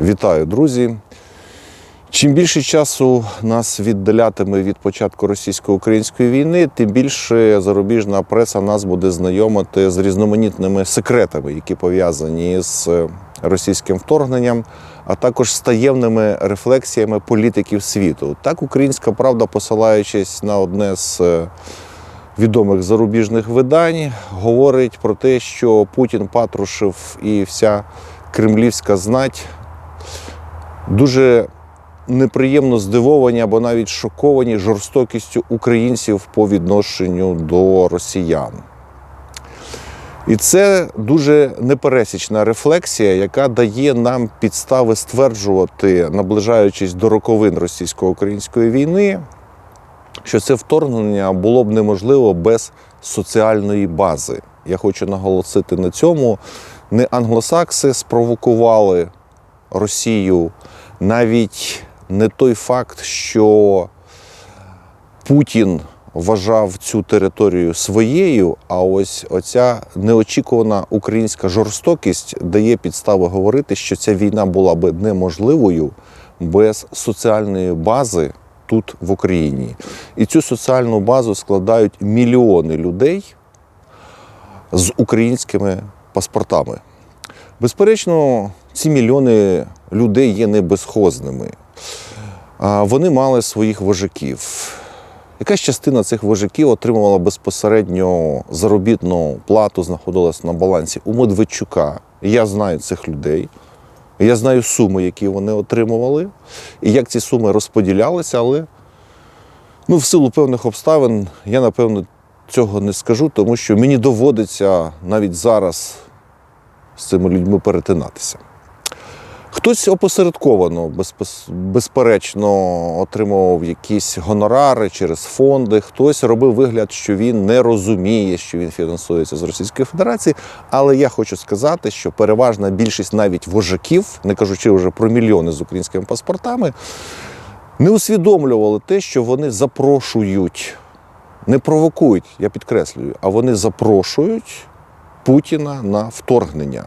Вітаю, друзі. Чим більше часу нас віддалятиме від початку російсько-української війни, тим більше зарубіжна преса нас буде знайомити з різноманітними секретами, які пов'язані з російським вторгненням, а також з таємними рефлексіями політиків світу. Так, українська правда, посилаючись на одне з е, відомих зарубіжних видань, говорить про те, що Путін Патрушев і вся кремлівська знать дуже неприємно здивовані або навіть шоковані жорстокістю українців по відношенню до росіян. І це дуже непересічна рефлексія, яка дає нам підстави стверджувати, наближаючись до роковин російсько-української війни, що це вторгнення було б неможливо без соціальної бази. Я хочу наголосити на цьому. Не англосакси спровокували Росію навіть не той факт, що Путін вважав цю територію своєю, а ось оця неочікувана українська жорстокість дає підстави говорити, що ця війна була би неможливою без соціальної бази тут в Україні. І цю соціальну базу складають мільйони людей з українськими паспортами. Безперечно, ці мільйони людей є не безхозними. Вони мали своїх вожаків. Якась частина цих вожаків отримувала безпосередньо заробітну плату, знаходилась на балансі у Медведчука. Я знаю цих людей. Я знаю суми, які вони отримували, і як ці суми розподілялися, але ну, в силу певних обставин я, напевно, цього не скажу, тому що мені доводиться навіть зараз з цими людьми перетинатися. Хтось опосередковано, безперечно, отримував якісь гонорари через фонди, хтось робив вигляд, що він не розуміє, що він фінансується з Російської Федерації. Але я хочу сказати, що переважна більшість навіть вожаків, не кажучи вже про мільйони з українськими паспортами, не усвідомлювали те, що вони запрошують, не провокують, я підкреслюю, а вони запрошують Путіна на вторгнення.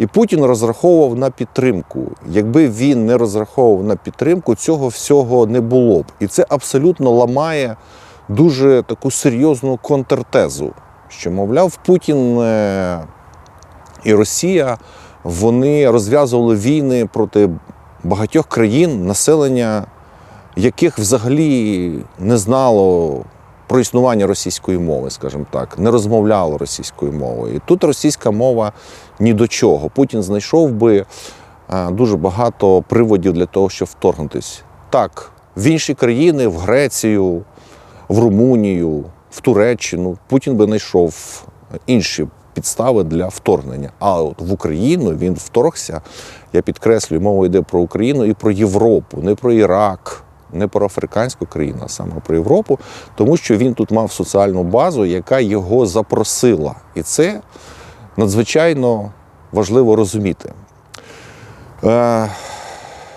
І Путін розраховував на підтримку. Якби він не розраховував на підтримку, цього всього не було б. І це абсолютно ламає дуже таку серйозну контртезу, що, мовляв, Путін е, і Росія вони розв'язували війни проти багатьох країн, населення яких взагалі не знало про існування російської мови, скажімо так, не розмовляло російською мовою. І тут російська мова ні до чого. Путін знайшов би е, дуже багато приводів для того, щоб вторгнутися. Так, в інші країни, в Грецію, в Румунію, в Туреччину Путін би знайшов інші підстави для вторгнення. А от в Україну він вторгся. Я підкреслюю, мова йде про Україну і про Європу, не про Ірак, не про африканську країну, а саме про Європу, тому що він тут мав соціальну базу, яка його запросила. І це надзвичайно важливо розуміти. Е,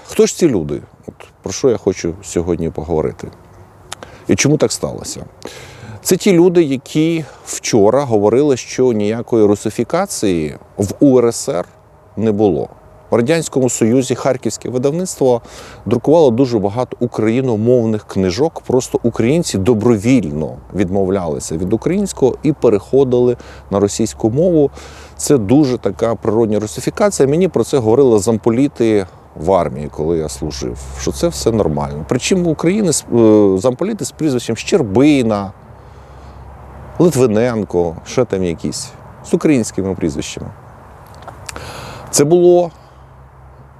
хто ж ці люди? От, про що я хочу сьогодні поговорити? І чому так сталося? Це ті люди, які вчора говорили, що ніякої русифікації в УРСР не було. В Радянському Союзі Харківське видавництво друкувало дуже багато україномовних книжок. Просто українці добровільно відмовлялися від українського і переходили на російську мову. Це дуже така природня русифікація. Мені про це говорили замполіти в армії, коли я служив. Що це все нормально. Причому України е, замполіти з прізвищем Щербина, Литвиненко, ще там якісь з українськими прізвищами. Це було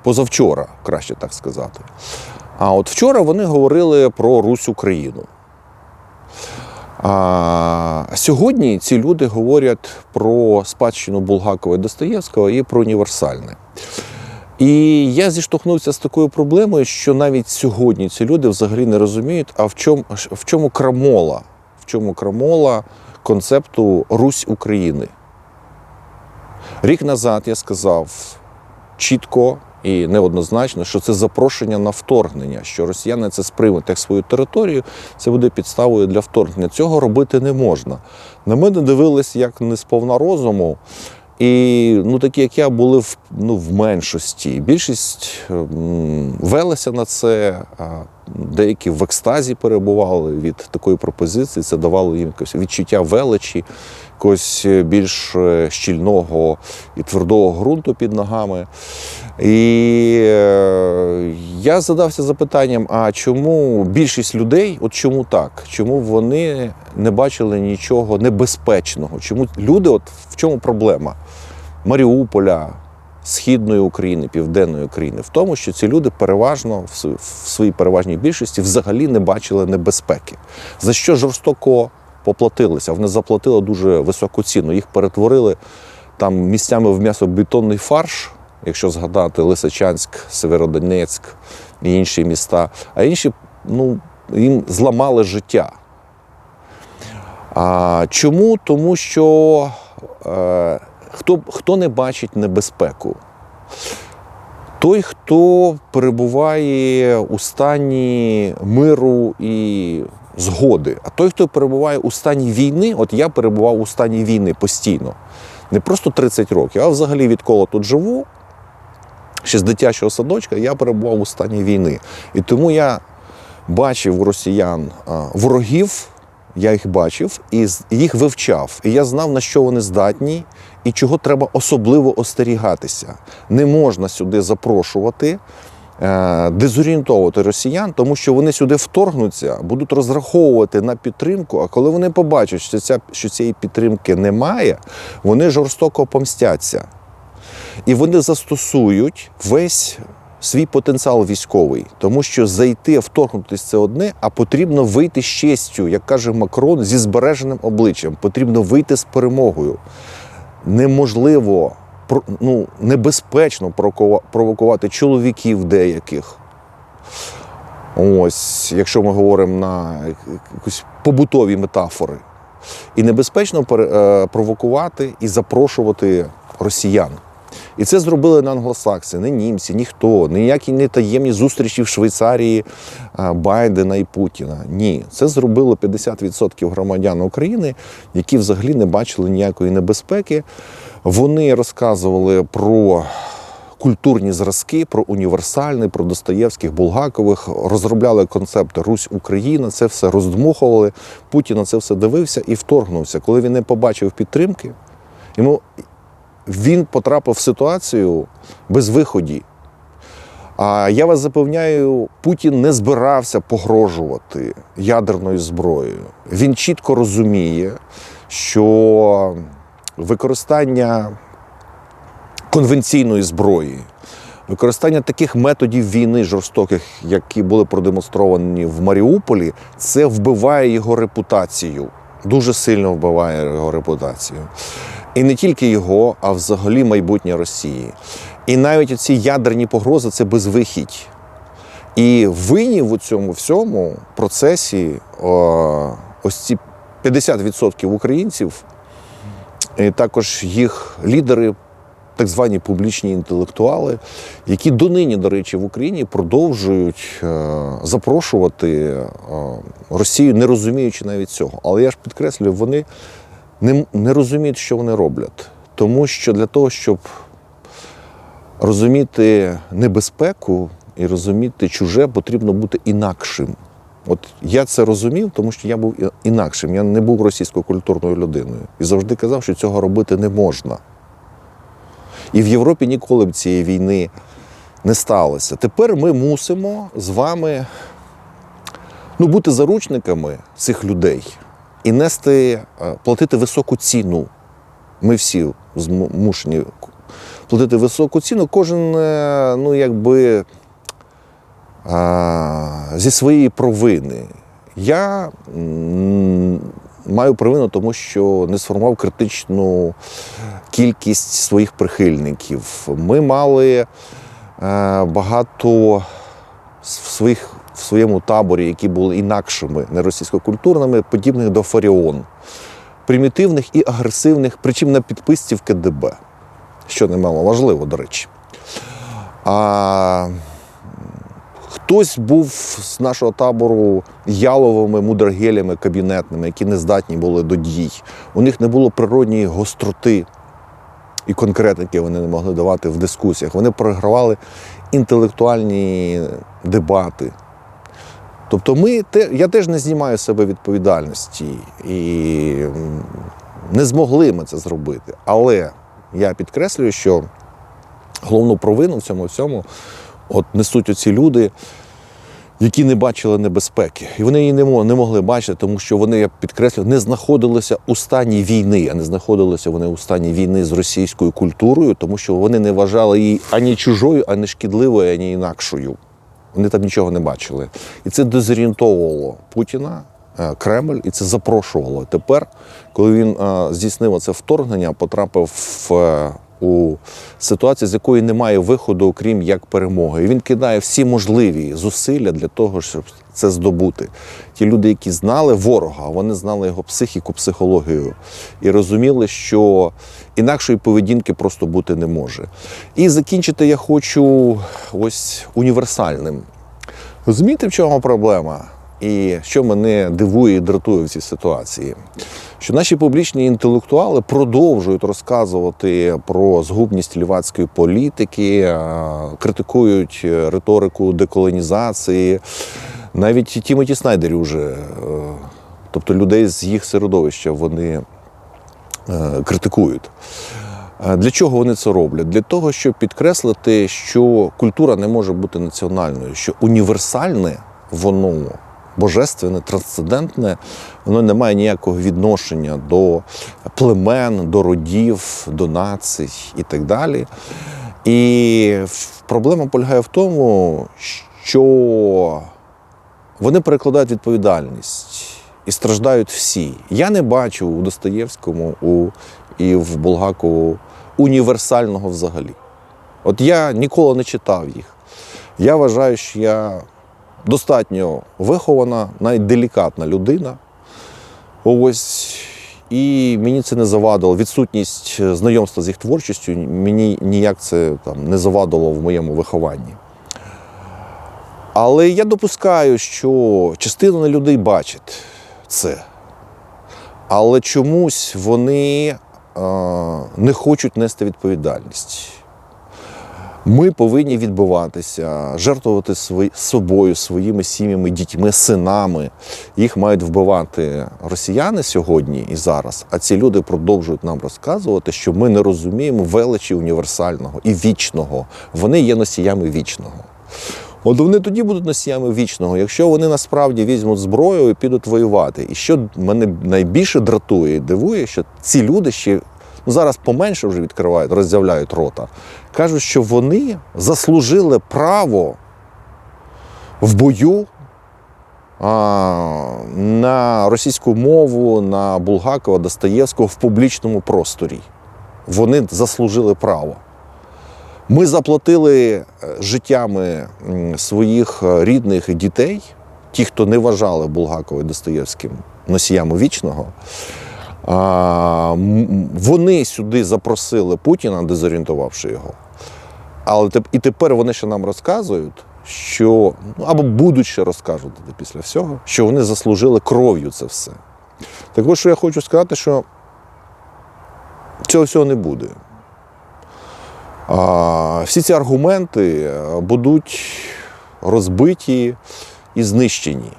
позавчора, краще так сказати. А от вчора вони говорили про Русь Україну. А сьогодні ці люди говорять про спадщину Булгакова і Достоєвського і про універсальне. І я зіштовхнувся з такою проблемою, що навіть сьогодні ці люди взагалі не розуміють, а в чому, в чому крамола, в чому крамола концепту Русь України. Рік назад я сказав чітко і неоднозначно, що це запрошення на вторгнення, що росіяни це сприймуть як свою територію, це буде підставою для вторгнення. Цього робити не можна. На мене дивились як не сповна розуму. І ну, такі, як я, були в, ну, в меншості. Більшість м, велися на це, деякі в екстазі перебували від такої пропозиції. Це давало їм якесь відчуття величі, якогось більш е, щільного і твердого ґрунту під ногами. І е, я задався запитанням: а чому більшість людей, от чому так? Чому вони не бачили нічого небезпечного? Чому люди, от в чому проблема? Маріуполя, Східної України, Південної України, в тому, що ці люди переважно в своїй переважній більшості взагалі не бачили небезпеки, за що жорстоко поплатилися. Вони заплатили дуже високу ціну. Їх перетворили там місцями в м'ясобетонний фарш, якщо згадати Лисичанськ, Северодонецьк і інші міста, а інші ну, їм зламали життя. А, чому? Тому що е, хто, хто не бачить небезпеку? Той, хто перебуває у стані миру і згоди, а той, хто перебуває у стані війни, от я перебував у стані війни постійно. Не просто 30 років, а взагалі відколи тут живу, ще з дитячого садочка, я перебував у стані війни. І тому я бачив у росіян ворогів, я їх бачив і їх вивчав. І я знав, на що вони здатні і чого треба особливо остерігатися. Не можна сюди запрошувати. е, Дезорієнтовувати росіян, тому що вони сюди вторгнуться, будуть розраховувати на підтримку. А коли вони побачать, що, ця, що цієї підтримки немає, вони жорстоко помстяться. І вони застосують весь свій потенціал військовий, тому що зайти, вторгнутися це одне, а потрібно вийти з честю, як каже Макрон, зі збереженим обличчям. Потрібно вийти з перемогою. Неможливо, ну, небезпечно провокува- провокувати чоловіків деяких. Ось, якщо ми говоримо на якісь побутові метафори. І небезпечно е, провокувати і запрошувати росіян. І це зробили не англосакси, не німці, ніхто, ніякі не таємні зустрічі в Швейцарії Байдена і Путіна. Ні, це зробило 50% громадян України, які взагалі не бачили ніякої небезпеки. Вони розказували про культурні зразки, про універсальний, про Достоєвських, Булгакових, розробляли концепти Русь Україна, це все роздмухували. Путін на це все дивився і вторгнувся. Коли він не побачив підтримки, йому він потрапив в ситуацію без виході. А я вас запевняю, Путін не збирався погрожувати ядерною зброєю. Він чітко розуміє, що використання конвенційної зброї, використання таких методів війни жорстоких, які були продемонстровані в Маріуполі, це вбиває його репутацію. Дуже сильно вбиває його репутацію. І не тільки його, а взагалі майбутнє Росії. І навіть ці ядерні погрози це безвихідь. І винні в цьому всьому процесі о, ось ці 50% українців, і також їх лідери, так звані публічні інтелектуали, які донині, до речі, в Україні продовжують е, запрошувати е, Росію, не розуміючи навіть цього. Але я ж підкреслюю, вони не, не розуміють, що вони роблять. Тому що для того, щоб розуміти небезпеку і розуміти чуже, потрібно бути інакшим. От я це розумів, тому що я був інакшим. Я не був російсько-культурною людиною і завжди казав, що цього робити не можна. І в Європі ніколи б цієї війни не сталося. Тепер ми мусимо з вами ну, бути заручниками цих людей і нести, е, платити високу ціну. Ми всі змушені платити високу ціну. Кожен, е, ну, якби а, зі своєї провини. Я маю провину, тому що не сформував критичну кількість своїх прихильників. Ми мали е, багато в своїх, в своєму таборі, які були інакшими, не російськокультурними, подібних до Фаріон. Примітивних і агресивних, причому на підписці в КДБ, що немало важливо, до речі. А Хтось був з нашого табору яловими мудрагелями кабінетними, які не здатні були до дій. У них не було природньої гостроти і конкретики вони не могли давати в дискусіях. Вони програвали інтелектуальні дебати. Тобто, ми, те- я теж не знімаю себе відповідальності і не змогли ми це зробити. Але я підкреслюю, що головну провину в цьому всьому от несуть оці люди, які не бачили небезпеки. І вони її не, мо- не могли бачити, тому що вони, я підкреслюю, не знаходилися у стані війни, а не знаходилися вони у стані війни з російською культурою, тому що вони не вважали її ані чужою, ані шкідливою, ані інакшою. Вони там нічого не бачили. І це дезорієнтовувало Путіна, е, Кремль, і це запрошувало. Тепер, коли він е, здійснив це вторгнення, потрапив в, е, у ситуацію, з якої немає виходу, окрім як перемоги. І він кидає всі можливі зусилля для того, щоб це здобути. Ті люди, які знали ворога, вони знали його психіку, психологію і розуміли, що інакшої поведінки просто бути не може. І закінчити я хочу ось універсальним. Розумієте, в чому проблема? І що мене дивує і дратує в цій ситуації? Що наші публічні інтелектуали продовжують розказувати про згубність лівацької політики, критикують е, риторику деколонізації. Навіть Тімоті Снайдері вже, е, тобто людей з їх середовища, вони е, критикують. Для чого вони це роблять? Для того, щоб підкреслити, що культура не може бути національною, що універсальне воно божественне, трансцендентне, воно не має ніякого відношення до племен, до родів, до націй і так далі. І проблема полягає в тому, що вони перекладають відповідальність і страждають всі. Я не бачу у Достоєвському у, і в Булгакову універсального взагалі. От я ніколи не читав їх. Я вважаю, що я достатньо вихована, навіть делікатна людина. Ось. І мені це не завадило. Відсутність знайомства з їх творчістю мені ніяк це там, не завадило в моєму вихованні. Але я допускаю, що частина людей бачить це. Але чомусь вони е, не хочуть нести відповідальність. Ми повинні відбиватися, жертвувати свої, собою, своїми сім'ями, дітьми, синами. Їх мають вбивати росіяни сьогодні і зараз. А ці люди продовжують нам розказувати, що ми не розуміємо величі універсального і вічного. Вони є носіями вічного. От вони тоді будуть носіями вічного, якщо вони насправді візьмуть зброю і підуть воювати. І що мене найбільше дратує і дивує, що ці люди ще зараз поменше вже відкривають, роззявляють рота. Кажуть, що вони заслужили право в бою а, на російську мову, на Булгакова, Достоєвського в публічному просторі. Вони заслужили право. Ми заплатили е, життями своїх е, рідних дітей, ті, хто не вважали Булгакова і Достоєвським носіями вічного. Вони сюди запросили Путіна, дезорієнтувавши його. Але і тепер вони ще нам розказують, що ну, або будуть ще розкажуть після всього, що вони заслужили кров'ю це все. Так ось, що я хочу сказати, що цього всього не буде. А, всі ці аргументи е, будуть розбиті і знищені.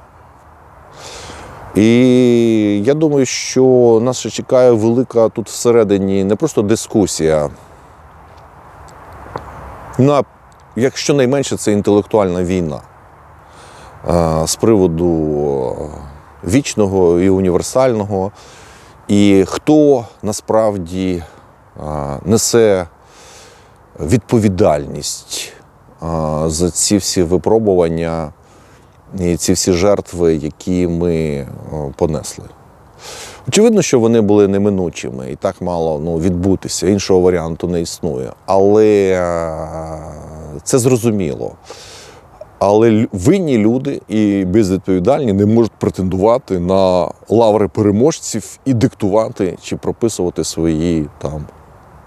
І я думаю, що нас ще чекає велика тут всередині не просто дискусія. На, якщо найменше, це інтелектуальна війна е, з приводу вічного і універсального. І хто насправді е, несе відповідальність а, за ці всі випробування і ці всі жертви, які ми понесли. Очевидно, що вони були неминучими і так мало ну, відбутися. Іншого варіанту не існує. Але е, це зрозуміло. Але винні люди і безвідповідальні не можуть претендувати на лаври переможців і диктувати чи прописувати свої там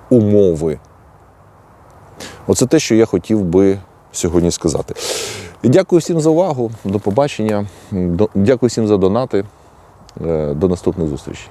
умови. Оце те, що я хотів би сьогодні сказати. Дякую всім за увагу. До побачення. Дякую всім за донати. Е, До наступних зустрічей.